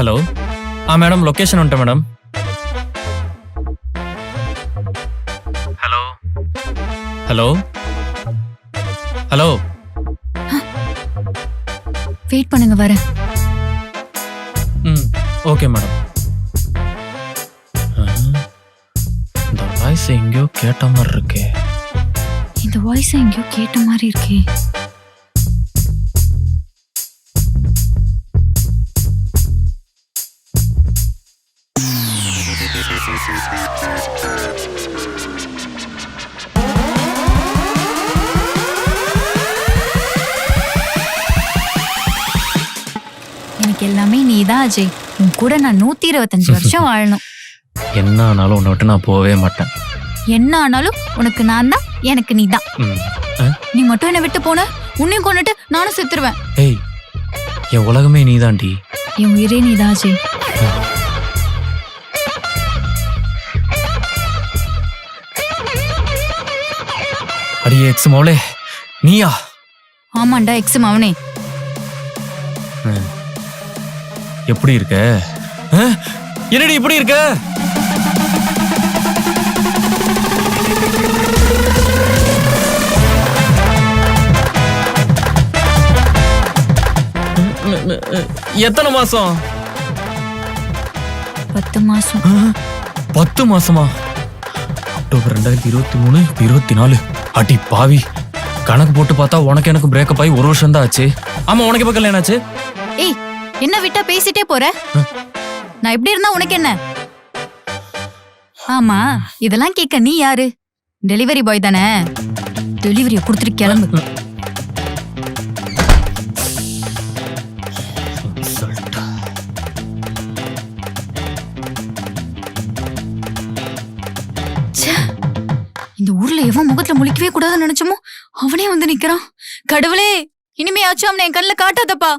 Hello ஆ madam location வந்துட்டேன் madam hello hello hello wait பண்ணுங்க வரேன் ம் ஓகே மேடம் ஆ, இந்த வாய்ஸ் எங்கேயோ கேட்ட மாதிரி இருக்கே. இந்த வாய்ஸ் எங்கேயோ கேட்ட மாதிரி இருக்கே. எனக்கு எல்லாமே நீதான் அஜய். உன் கூட நான் நூத்தி இருபத்தஞ்சு வருஷம் வாழணும். என்ன ஆனாலும் உன்னை விட்டு நான் போகவே மாட்டேன். என்ன ஆனாலும் உனக்கு நான் தான் எனக்கு நீ தான்? நீ மட்டும் என்னை விட்டு போன உன்னையும் கொண்டுட்டு நானும் செத்துருவேன். ஏய் என் உலகமே நீதாண்டி என் உயிரே நீதான் அஜய். அடியே எக்ஸ் மோளே நீயா? ஆமாண்டா எக்ஸ் அவனே. எப்படி இருக்க? என்னடி இப்படி இருக்க? எத்தனை மாசம்? பத்து மாசம்? பத்து மாசமா? அக்டோபர் ரெண்டாயிரத்தி இருபத்தி மூணு இப்ப இருபத்தி நாலு. அடி பாவி. கணக்கு போட்டு பார்த்தா உனக்கு எனக்கு பிரேக்கப் ஆகி ஒரு வருஷம் தான் ஆச்சு. ஆமா உனக்கு எப்ப கல்யாணம் ஆச்சு? ஏய் என்ன விட்டா பேசிட்டே போற? நான் எப்படி இருந்தா உனக்கு என்ன? ஆமா இதெல்லாம் கேட்க நீ யாரு? டெலிவரி பாய் தானே. டெலிவரியை கொடுத்துட்டு கிளம்பு. அவன் முகத்துல முழிக்கவே கூடாதுன்னு நினைச்சோமோ? அவனே வந்து நிக்கிறான். கடவுளே இனிமையாச்சும் அவனை என் கண்ணுல காட்டாதப்பா.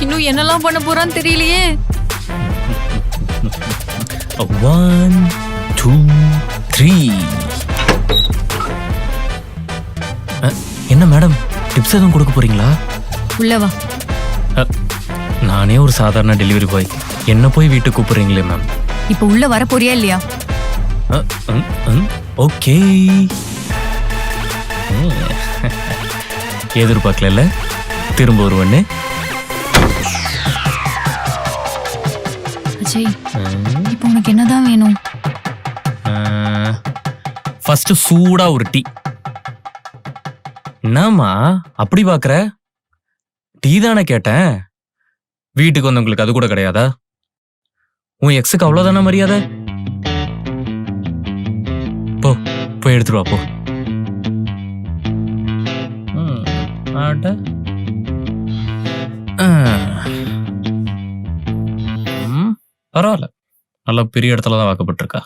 இன்னும் என்னெல்லாம் பண்ண போறான்னு தெரியலையே. ஒன் டூ த்ரீ என்ன மேடம்? டிப்ஸ் எதுவும் கொடுக்க போறீங்களா? உள்ளவா நானே ஒரு சாதாரண டெலிவரி பாய் என்ன போய் வீட்டுக்கு கூப்பிடுறீங்களே மேம் இப்ப உள்ள வர போறியா இல்லையா? ஓகே எதிர்பார்க்கல திரும்ப வருவன்னு? அஜய் இப்போ உனக்கு என்னதான் வேணும்? ஃபர்ஸ்ட் சூடா ஒரு டீ என்னம்மா அப்படி பாக்குற? டீ தானே கேட்டேன். வீட்டுக்கு வந்தவங்களுக்கு அது கூட கிடையாதா? உன் எக்ஸுக்கு அவ்வளவுதானே மரியாதை? போ போய் எடுத்துட்டு வா போ. ஆட்ட. ஆ. பரவாயில்ல. நல்ல பெரிய இடத்துல தான் வாக்கப்பட்டிருக்கா.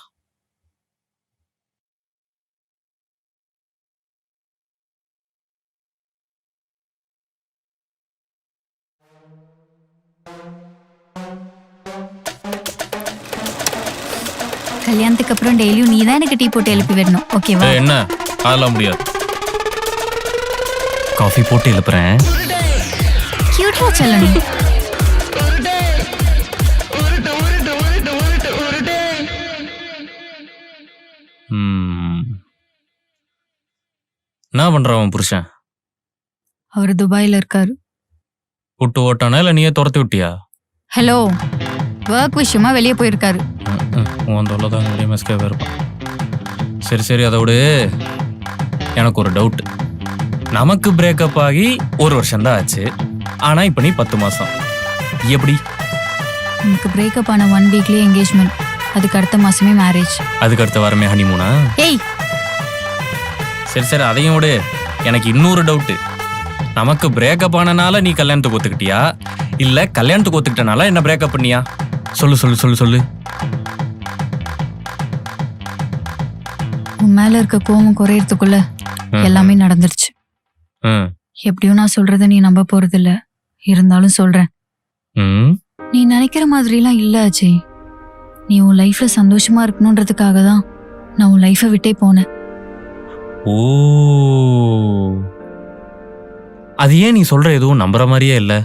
கல்யாணத்துக்கு அப்புறம் டெய்லியும் நீ தான் எனக்கு டீ போட்டு எழுப்பி விடணும். ஓகேவா ஏய், என்ன? அதெல்லாம் முடியாது. காஃபி போட்டு எழுப்புறேன். கியூட்டா செல்லணும். என்ன பண்றான் உன் புருஷன்? அவர் துபாயில இருக்காரு. விட்டு ஓட்டானா இல்ல நீயே துரத்தி விட்டியா? ஹலோ ஒர்க் விஷயமா வெளியே போயிருக்காரு. உன் தொல்லை தான் வெளியே மெஸ்கே இருப்பான். சரி சரி அதை விடு. எனக்கு ஒரு டவுட் நமக்கு பிரேக்கப் ஆகி ஒரு வருஷம் தான் ஆச்சு. ஆனா இப்ப நீ பத்து மாசம். எப்படி? எனக்கு பிரேக்கப் ஆன ஒன் வீக்லயே என்கேஜ்மெண்ட் அதுக்கு அடுத்த மாசமே மேரேஜ் அதுக்கு அடுத்த வாரமே ஹனிமூனா ஏய் சரி சரி அதையும் விடு. எனக்கு இன்னொரு டவுட்டு நமக்கு பிரேக்கப் ஆனனால நீ கல்யாணத்துக்கு ஒத்துக்கிட்டியா? இல்ல கல்யாணத்துக்கு ஒத்துக்கிட்டனால என்ன பிரேக்கப் பண்ணியா? சொல்லு சொல்லு சொல்லு சொல்லு. உன் மேல இருக்க கோவம் குறையறதுக்குள்ள. எல்லாமே நடந்துருச்சு. எப்படியும் நான் சொல்றத நீ நம்ப போறதில்ல. இருந்தாலும் சொல்றேன். நீ நினைக்கிற மாதிரிலாம் இல்ல அஜய். நீ உன் லைஃப்ல சந்தோஷமா இருக்கணுன்றதுக்காக தான் நான் உன் லைஃபை விட்டே போனேன். ஓ. அது ஏன் நீ சொல்ற எதுவும் நம்புற மாதிரியே இல்லை?